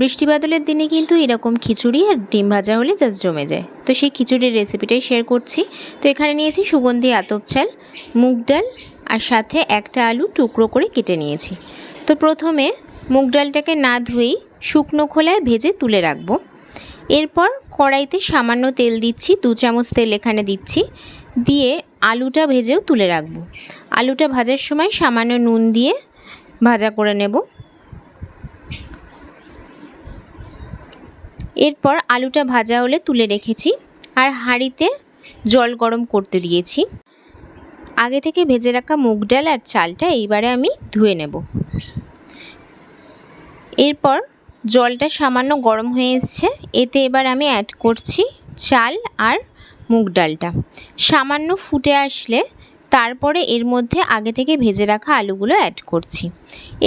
বৃষ্টি বাদলের দিনে কিন্তু এরকম খিচুড়ি আর ডিম ভাজা হলে জাস্ট জমে যায়। তো সেই খিচুড়ির রেসিপিটাই শেয়ার করছি। তো এখানে নিয়েছি সুগন্ধি আতপ চাল, মুগ ডাল আর সাথে একটা আলু টুকরো করে কেটে নিয়েছি। তো প্রথমে মুগ ডালটাকে না ধুয়েই শুকনো খোলায় ভেজে তুলে রাখব। এরপর কড়াইতে সামান্য তেল দিচ্ছি, দু চামচ তেল এখানে দিচ্ছি। দিয়ে আলুটা ভেজেও তুলে রাখব। আলুটা ভাজার সময় সামান্য নুন দিয়ে ভাজা করে নেব। এরপর আলুটা ভাজা হলে তুলে রেখেছি আর হাঁড়িতে জল গরম করতে দিয়েছি। আগে থেকে ভেজে রাখা মুগ ডাল আর চালটা এইবারে আমি ধুয়ে নেব। এরপর জলটা সামান্য গরম হয়ে এসছে, এতে এবার আমি অ্যাড করছি চাল আর মুগ ডালটা। সামান্য ফুটে আসলে তারপরে এর মধ্যে আগে থেকে ভেজে রাখা আলুগুলো অ্যাড করছি।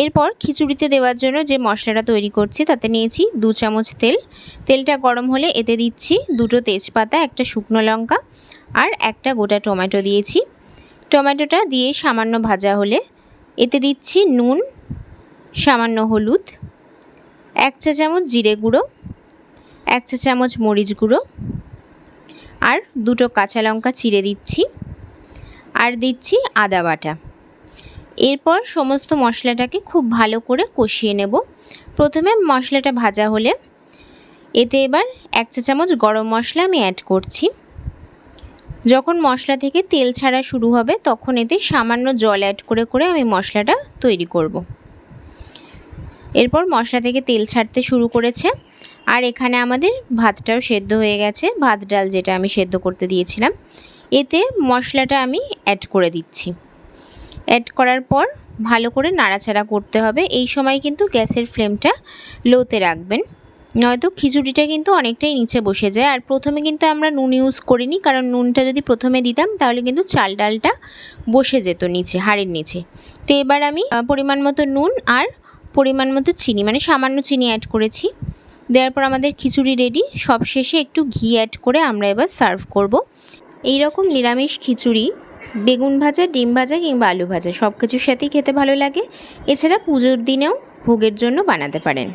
এরপর খিচুড়িতে দেওয়ার জন্য যে মশলাটা তৈরি করছি, তাতে নিয়েছি দু চামচ তেল। তেলটা গরম হলে এতে দিচ্ছি দুটো তেজপাতা, একটা শুকনো লঙ্কা আর একটা গোটা টমেটো দিয়েছি। টমেটোটা দিয়ে সামান্য ভাজা হলে এতে দিচ্ছি নুন, সামান্য হলুদ, এক চা চামচ জিরে গুঁড়ো, এক চা চামচ মরিচ গুঁড়ো আর দুটো কাঁচা লঙ্কা চিড়ে দিচ্ছি। আর দিচ্ছি আদা বাটা। এরপর সমস্ত মশলাটাকে খুব ভালো করে কষিয়ে নেব। প্রথমে মশলাটা ভাজা হলে এতে এবার এক চা চামচ গরম মশলা আমি অ্যাড করছি। যখন মশলা থেকে তেল ছাড়া শুরু হবে, তখন এতে সামান্য জল অ্যাড করে করে আমি মশলাটা তৈরি করব। এরপর মশলা থেকে তেল ছাড়তে শুরু করেছে। আর এখানে আমাদের ভাতটাও সেদ্ধ হয়ে গেছে। ভাত ডাল যেটা আমি সেদ্ধ করতে দিয়েছিলাম। এতে মশলাটা আমি অ্যাড করে দিচ্ছি। অ্যাড করার পর ভালো করে নাড়াচাড়া করতে হবে। এই সময় কিন্তু গ্যাসের ফ্লেমটা লোতে রাখবেন। নয়তো খিচুড়িটা কিন্তু অনেকটাই নিচে বসে যায়। আর প্রথমে কিন্তু আমরা নুন ইউজ করিনি, কারণ নুনটা যদি প্রথমে দিতাম তাহলে কিন্তু চাল ডালটা বসে যেত নিচে, হাড়ের নিচে। তো এবার আমি পরিমাণ মতো নুন আর পরিমাণ মতো চিনি মানে সামান্য চিনি অ্যাড করেছি। দেওয়ার পর আমাদের খিচুড়ি রেডি সব শেষে একটু ঘি অ্যাড করে আমরা এবার সার্ভ করব। এই রকম নিরামিষ খিচুড়ি, বেগুন ভাজা, ডিম ভাজা কিংবা আলু ভাজা সব কিছুর সাথেই খেতে ভালো লাগে। এছাড়া পুজোর দিনেও ভোগের জন্য বানাতে পারেন।